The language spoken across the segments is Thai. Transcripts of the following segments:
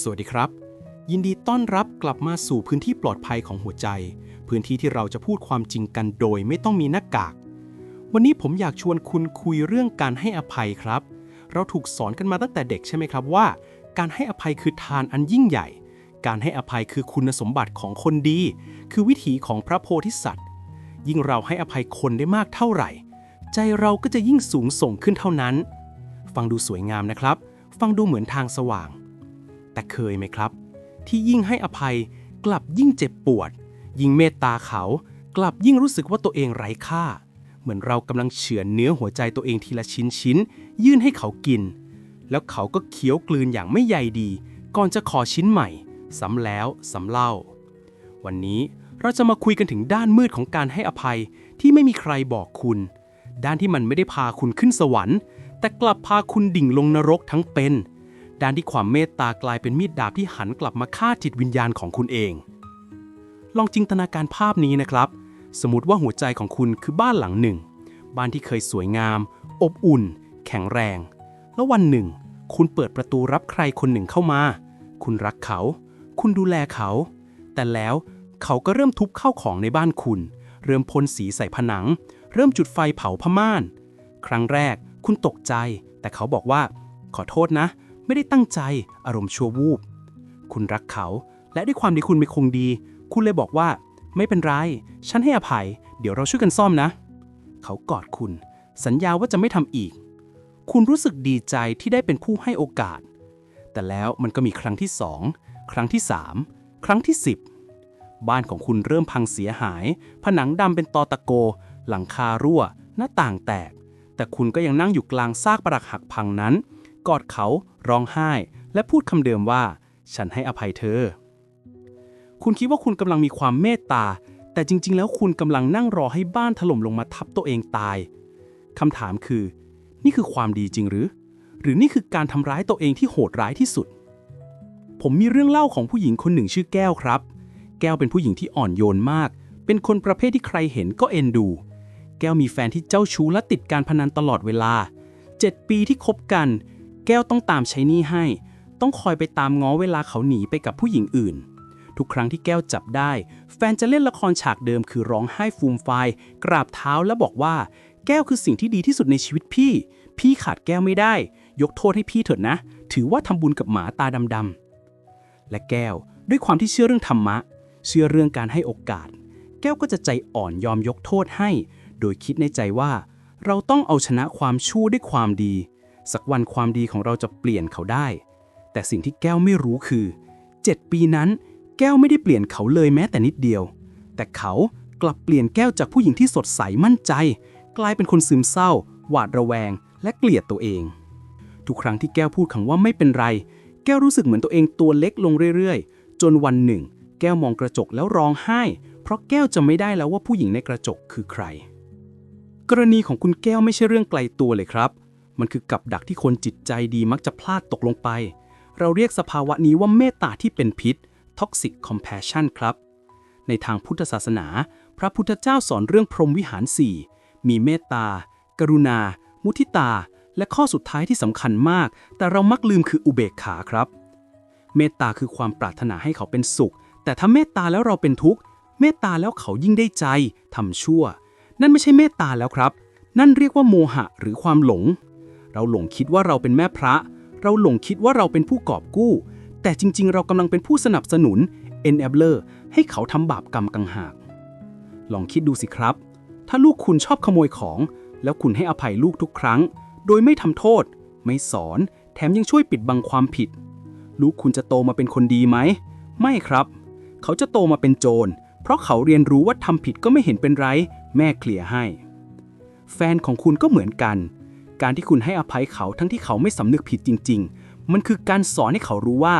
สวัสดีครับ ยินดีต้อนรับกลับมาสู่พื้นที่ปลอดภัยของหัวใจ พื้นที่ที่เราจะพูดความจริงกันโดยไม่ต้องมีหน้ากาก วันนี้ผมอยากชวนคุณคุยเรื่องการให้อภัยครับ เราถูกสอนกันมาตั้งแต่เด็กใช่ไหมครับว่า การให้อภัยคือทานอันยิ่งใหญ่ การให้อภัยคือคุณสมบัติของคนดี คือวิถีของพระโพธิสัตว์ ยิ่งเราให้อภัยคนได้มากเท่าไหร่ ใจเราก็จะยิ่งสูงส่งขึ้นเท่านั้น ฟังดูสวยงามนะครับ ฟังดูเหมือนทางสว่าง แต่เคยไหมครับ ที่ยิ่งให้อภัยกลับยิ่งเจ็บปวด ยิ่งเมตตาเขากลับยิ่งรู้สึกว่าตัวเองไร้ค่า เหมือนเรากำลังเฉือนเนื้อหัวใจตัวเองทีละชิ้นชิ้น ยื่นให้เขากิน แล้วเขาก็เคี้ยวกลืนอย่างไม่ใยดี ก่อนจะขอชิ้นใหม่ซ้ำแล้วซ้ำเล่า วันนี้เราจะมาคุยกันถึงด้านมืดของการให้อภัยที่ไม่มีใครบอกคุณ ด้านที่มันไม่ได้พาคุณขึ้นสวรรค์ แต่กลับพาคุณดิ่งลงนรกทั้งเป็น ด้านที่ความเมตตากลายเป็นมีดดาบที่หันกลับมาฆ่าจิตวิญญาณของคุณเอง ลองจินตนาการภาพนี้นะครับ สมมติว่าหัวใจของคุณคือบ้านหลังหนึ่ง บ้านที่เคยสวยงาม อบอุ่น แข็งแรง แล้ววันหนึ่ง คุณเปิดประตูรับใครคนหนึ่งเข้ามา คุณรักเขา คุณดูแลเขา แต่แล้วเขาก็เริ่มทุบข้าวของในบ้านคุณ เริ่มพ่นสีใส่ผนัง เริ่มจุดไฟเผาผ้าม่าน ครั้งแรกคุณตกใจ แต่เขาบอกว่า ขอโทษนะ ไม่ได้ตั้งใจ อารมณ์ชั่ววูบ คุณรักเขา และด้วยความที่คุณเป็นคงดี คุณเลยบอกว่า ไม่เป็นไร ฉันให้อภัย เดี๋ยวเราช่วยกันซ่อมนะ เขากอดคุณ สัญญาว่าจะไม่ทำอีก คุณรู้สึกดีใจที่ได้เป็นผู้ให้โอกาส แต่แล้วมันก็มีครั้งที่สองครั้งที่สามครั้งที่สิบบ้านของคุณเริ่มพังเสียหาย ผนังดำเป็นตอตะโก หลังคารั่ว หน้าต่างแตก แต่คุณก็ยังนั่งอยู่กลางซากปรักหักพังนั้น กอดเขาร้องไห้ และพูดคำเดิมว่า ฉันให้อภัยเธอ คุณคิดว่าคุณกำลังมีความเมตตา แต่จริง ๆ แล้วคุณกำลังนั่งรอให้บ้านถล่มลงมาทับตัวเองตายคำถามคือ นี่คือความดีจริงหรือ หรือนี่คือการทำร้ายตัวเองที่โหดร้ายที่สุด ผมมีเรื่องเล่าของผู้หญิงคนหนึ่งชื่อแก้วครับ แก้วเป็นผู้หญิงที่อ่อนโยนมาก เป็นคนประเภทที่ใครเห็นก็เอ็นดู แก้วมีแฟนที่เจ้าชู้และติดการพนันตลอดเวลา 7 ปีที่คบกัน แก้วต้องตามใช้หนี้ให้ ต้องคอยไปตามง้อเวลาเขาหนีไปกับผู้หญิงอื่น ทุกครั้งที่แก้วจับได้ แฟนจะเล่นละครฉากเดิมคือร้องไห้ฟูมฟายกราบเท้าและบอกว่า แก้วคือสิ่งที่ดีที่สุดในชีวิตพี่ พี่ขาดแก้วไม่ได้ ยกโทษให้พี่เถิดนะ ถือว่าทำบุญกับหมาตาดำๆและแก้วด้วยความที่เชื่อเรื่องธรรมะ เชื่อเรื่องการให้โอกาส แก้วก็จะใจอ่อนยอมยกโทษให้ โดยคิดในใจว่า เราต้องเอาชนะความชั่วด้วยความดี สักวันความดีของเราจะเปลี่ยนเขาได้ แต่สิ่งที่แก้วไม่รู้คือ 7 ปีนั้น แก้วไม่ได้เปลี่ยนเขาเลยแม้แต่นิดเดียว แต่เขากลับเปลี่ยนแก้วจากผู้หญิงที่สดใสมั่นใจ กลายเป็นคนซึมเศร้า หวาดระแวง และเกลียดตัวเอง ทุกครั้งที่แก้วพูดคำว่าไม่เป็นไร แก้วรู้สึกเหมือนตัวเองตัวเล็กลงเรื่อยๆ จนวันหนึ่ง แก้วมองกระจกแล้วร้องไห้ เพราะแก้วจะไม่ได้แล้วว่าผู้หญิงในกระจกคือใคร กรณีของคุณแก้วไม่ใช่เรื่องไกลตัวเลยครับ มันคือกับดักที่คนจิตใจดีมักจะพลาดตกลงไป เราเรียกสภาวะนี้ว่าเมตตาที่เป็นพิษ toxic compassion ครับ ในทางพุทธศาสนา พระพุทธเจ้าสอนเรื่องพรหมวิหาร 4 มีเมตตา กรุณา มุทิตา และข้อสุดท้ายที่สำคัญมาก แต่เรามักลืมคืออุเบกขาครับ เมตตาคือความปรารถนาให้เขาเป็นสุข แต่ถ้าเมตตาแล้วเราเป็นทุกข์ เมตตาแล้วเขายิ่งได้ใจทำชั่ว นั่นไม่ใช่เมตตาแล้วครับ นั่นเรียกว่าโมหะหรือความหลง เราหลงคิดว่าเราเป็นแม่พระ เราหลงคิดว่าเราเป็นผู้กอบกู้ แต่จริง ๆ เรากำลังเป็นผู้สนับสนุน enabler ให้เขาทำบาปกรรมกังหาก ลองคิดดูสิครับ ถ้าลูกคุณชอบขโมยของ แล้วคุณให้อภัยลูกทุกครั้ง โดยไม่ทำโทษ ไม่สอน แถมยังช่วยปิดบังความผิด ลูกคุณจะโตมาเป็นคนดีไหม ไม่ครับ เขาจะโตมาเป็นโจร เพราะเขาเรียนรู้ว่าทำผิดก็ไม่เห็นเป็นไร แม่เคลียร์ให้ แฟนของคุณก็เหมือนกัน การที่คุณให้อภัยเขาทั้งที่เขาไม่สำนึกผิดจริง ๆ มันคือการสอนให้เขารู้ว่า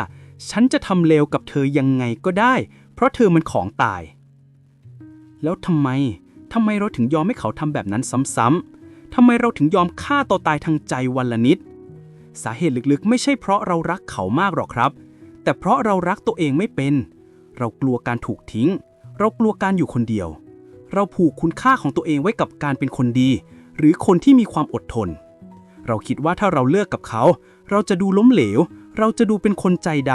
ฉันจะทำเลวกับเธอยังไงก็ได้ เพราะเธอมันของตาย แล้วทำไมทำไมเราถึงยอมให้เขาทำแบบนั้นซ้ำๆทำไมเราถึงยอมฆ่าตัวตายทางใจวันละนิด สาเหตุลึกๆ ไม่ใช่เพราะเรารักเขามากหรอกครับ แต่เพราะเรารักตัวเองไม่เป็น เรากลัวการถูกทิ้ง เรากลัวการอยู่คนเดียว เราผูกคุณค่าของตัวเองไว้กับการเป็นคนดี หรือคนที่มีความอดทน เราคิดว่าถ้าเราเลิกกับเขา เราจะดูล้มเหลว เราจะดูเป็นคนใจด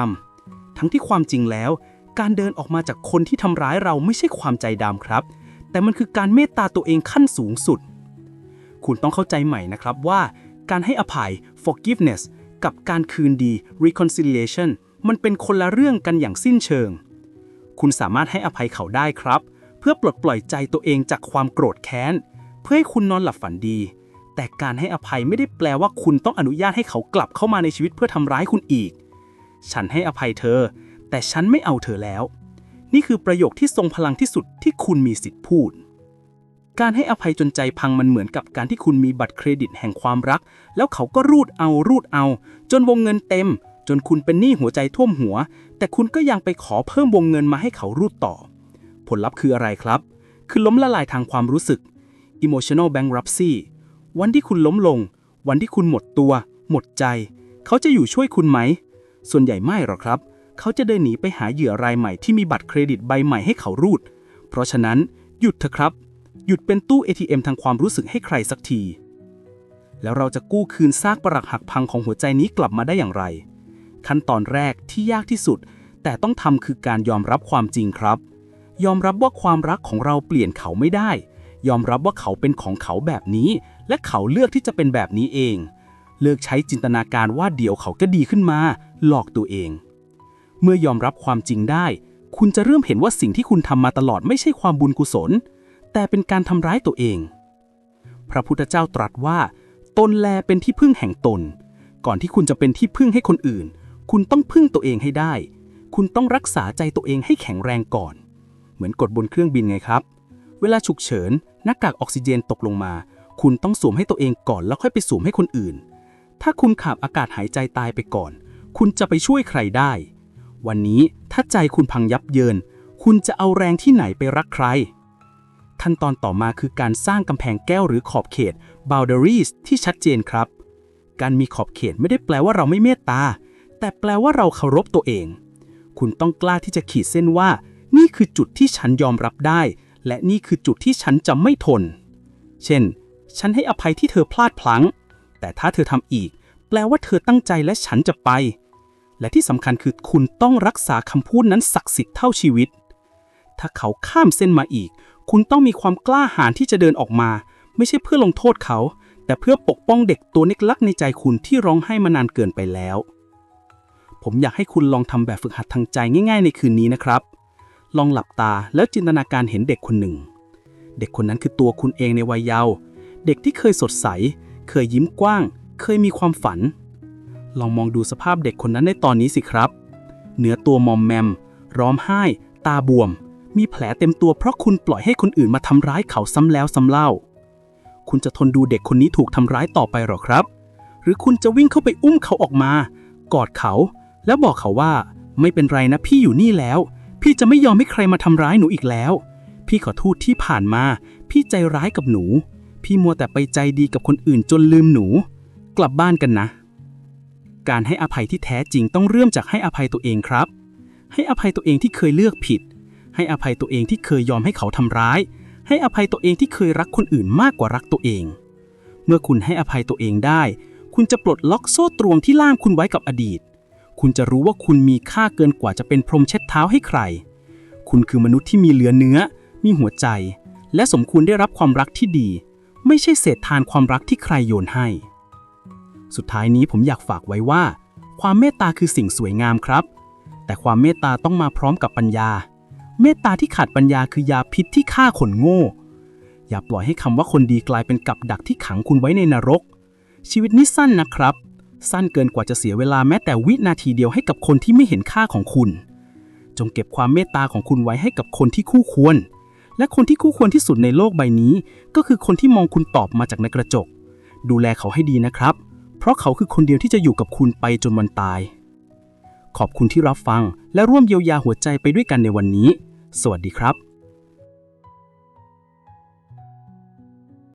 ทั้งที่ความจริงแล้ว การเดินออกมาจากคนที่ทำร้ายเราไม่ใช่ความใจดำครับ แต่มันคือการเมตตาตัวเองขั้นสูงสุด คุณต้องเข้าใจใหม่นะครับว่าการให้อภัย forgiveness กับการคืนดี reconciliation มันเป็นคนละเรื่องกันอย่างสิ้นเชิง คุณสามารถให้อภัยเขาได้ครับ เพื่อปลดปล่อยใจตัวเองจากความโกรธแค้น เพื่อให้คุณนอนหลับฝันดี แต่การให้อภัยไม่ได้แปลว่าคุณต้องอนุญาตให้เขากลับเข้ามาในชีวิตเพื่อทำร้ายคุณอีก ฉันให้อภัยเธอ แต่ฉันไม่เอาเธอแล้ว นี่คือประโยคที่ทรงพลังที่สุดที่คุณมีสิทธิ์พูด การให้อภัยจนใจพังมันเหมือนกับการที่คุณมีบัตรเครดิตแห่งความรัก แล้วเขาก็รูดเอารูดเอา จนวงเงินเต็ม จนคุณเป็นหนี้หัวใจท่วมหัว แต่คุณก็ยังไปขอเพิ่มวงเงินมาให้เขารูดต่อ ผลลัพธ์คืออะไรครับ คือล้มละลายทางความรู้สึก emotional bankruptcy วันที่คุณล้มลง วันที่คุณหมดตัว หมดใจ เขาจะอยู่ช่วยคุณไหม ส่วนใหญ่ไม่หรอกครับ เขาจะเดินหนีไปหาเหยื่อรายใหม่ที่มีบัตรเครดิตใบใหม่ให้เขารูด เพราะฉะนั้นหยุดเถอะครับ หยุดเป็นตู้ ATM ทางความรู้สึกให้ใครสักที แล้วเราจะกู้คืนซากปรักหักพังของหัวใจนี้กลับมาได้อย่างไร ขั้นตอนแรกที่ยากที่สุด แต่ต้องทำคือการยอมรับความจริงครับ ยอมรับว่าความรักของเราเปลี่ยนเขาไม่ได้ ยอมรับว่าเขาเป็นของเขาแบบนี้ และเขาเลือกที่จะเป็นแบบนี้เอง เลิกใช้จินตนาการว่าเดี๋ยวเขาก็ดีขึ้นมา หลอกตัวเอง เมื่อยอมรับความจริงได้ คุณจะเริ่มเห็นว่าสิ่งที่คุณทำมาตลอดไม่ใช่ความบุญกุศล แต่เป็นการทำร้ายตัวเอง พระพุทธเจ้าตรัสว่า ตนแลเป็นที่พึ่งแห่งตน ก่อนที่คุณจะเป็นที่พึ่งให้คนอื่น คุณต้องพึ่งตัวเองให้ได้ คุณต้องรักษาใจตัวเองให้แข็งแรงก่อน เหมือนกดบนเครื่องบินไงครับ เวลาฉุกเฉินหน้ากากออกซิเจนตกลงมา คุณต้องสวมให้ตัวเองก่อนแล้วค่อยไปสวมให้คนอื่น ถ้าคุณขาดอากาศหายใจตายไปก่อน คุณจะไปช่วยใครได้ วันนี้ถ้าใจคุณพังยับเยิน คุณจะเอาแรงที่ไหนไปรักใคร ขั้นตอนต่อมาคือการสร้างกำแพงแก้วหรือขอบเขต boundaries ที่ชัดเจนครับ การมีขอบเขตไม่ได้แปลว่าเราไม่เมตตา แต่แปลว่าเราเคารพตัวเอง คุณต้องกล้าที่จะขีดเส้นว่า นี่คือจุดที่ฉันยอมรับได้ และนี่คือจุดที่ฉันจะไม่ทน เช่น ฉันให้อภัยที่เธอพลาดพลั้ง แต่ถ้าเธอทำอีก แปลว่าเธอตั้งใจและฉันจะไป และที่สำคัญคือคุณต้องรักษาคำพูดนั้นศักดิ์สิทธิ์เท่าชีวิต ถ้าเขาข้ามเส้นมาอีก คุณต้องมีความกล้าหาญที่จะเดินออกมา ไม่ใช่เพื่อลงโทษเขา แต่เพื่อปกป้องเด็กตัวเล็กลักในใจคุณที่ร้องไห้มานานเกินไปแล้ว ผมอยากให้คุณลองทำแบบฝึกหัดทางใจง่ายๆ ในคืนนี้นะครับ ลองหลับตาแล้วจินตนาการเห็นเด็กคนหนึ่ง เด็กคนนั้นคือตัวคุณเองในวัยเยาว์ เด็กที่เคยสดใส เคยยิ้มกว้าง เคยมีความฝัน ลองมองดูสภาพเด็กคนนั้นในตอนนี้สิครับ เนื้อตัวมอมแมม ร้องไห้ ตาบวม มีแผลเต็มตัวเพราะคุณปล่อยให้คนอื่นมาทำร้ายเขาซ้ำแล้วซ้ำเล่า คุณจะทนดูเด็กคนนี้ถูกทำร้ายต่อไปหรอครับ หรือคุณจะวิ่งเข้าไปอุ้มเขาออกมา กอดเขา แล้วบอกเขาว่า ไม่เป็นไรนะพี่อยู่นี่แล้ว พี่จะไม่ยอมให้ใครมาทำร้ายหนูอีกแล้ว พี่ขอโทษที่ผ่านมา พี่ใจร้ายกับหนู พี่มัวแต่ไปใจดีกับคนอื่นจนลืมหนู กลับบ้านกันนะ การให้อภัยที่แท้จริงต้องเริ่มจากให้อภัยตัวเองครับ ให้อภัยตัวเองที่เคยเลือกผิด ให้อภัยตัวเองที่เคยยอมให้เขาทำร้าย ให้อภัยตัวเองที่เคยรักคนอื่นมากกว่ารักตัวเอง เมื่อคุณให้อภัยตัวเองได้ คุณจะปลดล็อกโซ่ตรวงที่ล่ามคุณไว้กับอดีต คุณจะรู้ว่าคุณมีค่าเกินกว่าจะเป็นพรมเช็ดเท้าให้ใคร คุณคือมนุษย์ที่มีเหลือเนื้อ มีหัวใจ และสมควรได้รับความรักที่ดี ไม่ใช่เศษทานความรักที่ใครโยนให้ สุดท้ายนี้ผมอยากฝากไว้ว่า ความเมตตาคือสิ่งสวยงามครับ แต่ความเมตตาต้องมาพร้อมกับปัญญา เมตตาที่ขาดปัญญาคือยาพิษที่ฆ่าคนโง่ อย่าปล่อยให้คำว่าคนดีกลายเป็นกับดักที่ขังคุณไว้ในนรก ชีวิตนี้สั้นนะครับ สั้นเกินกว่าจะเสียเวลาแม้แต่วินาทีเดียวให้กับคนที่ไม่เห็นค่าของคุณ จงเก็บความเมตตาของคุณไว้ให้กับคนที่คู่ควร และคนที่คู่ควรที่สุดในโลกใบนี้ ก็คือคนที่มองคุณตอบมาจากในกระจก ดูแลเขาให้ดีนะครับ เพราะเขาคือคนเดียวที่จะอยู่กับคุณไปจนวันตาย ขอบคุณที่รับฟังและร่วมเยียวยาหัวใจไปด้วยกันในวันนี้ สวัสดีครับ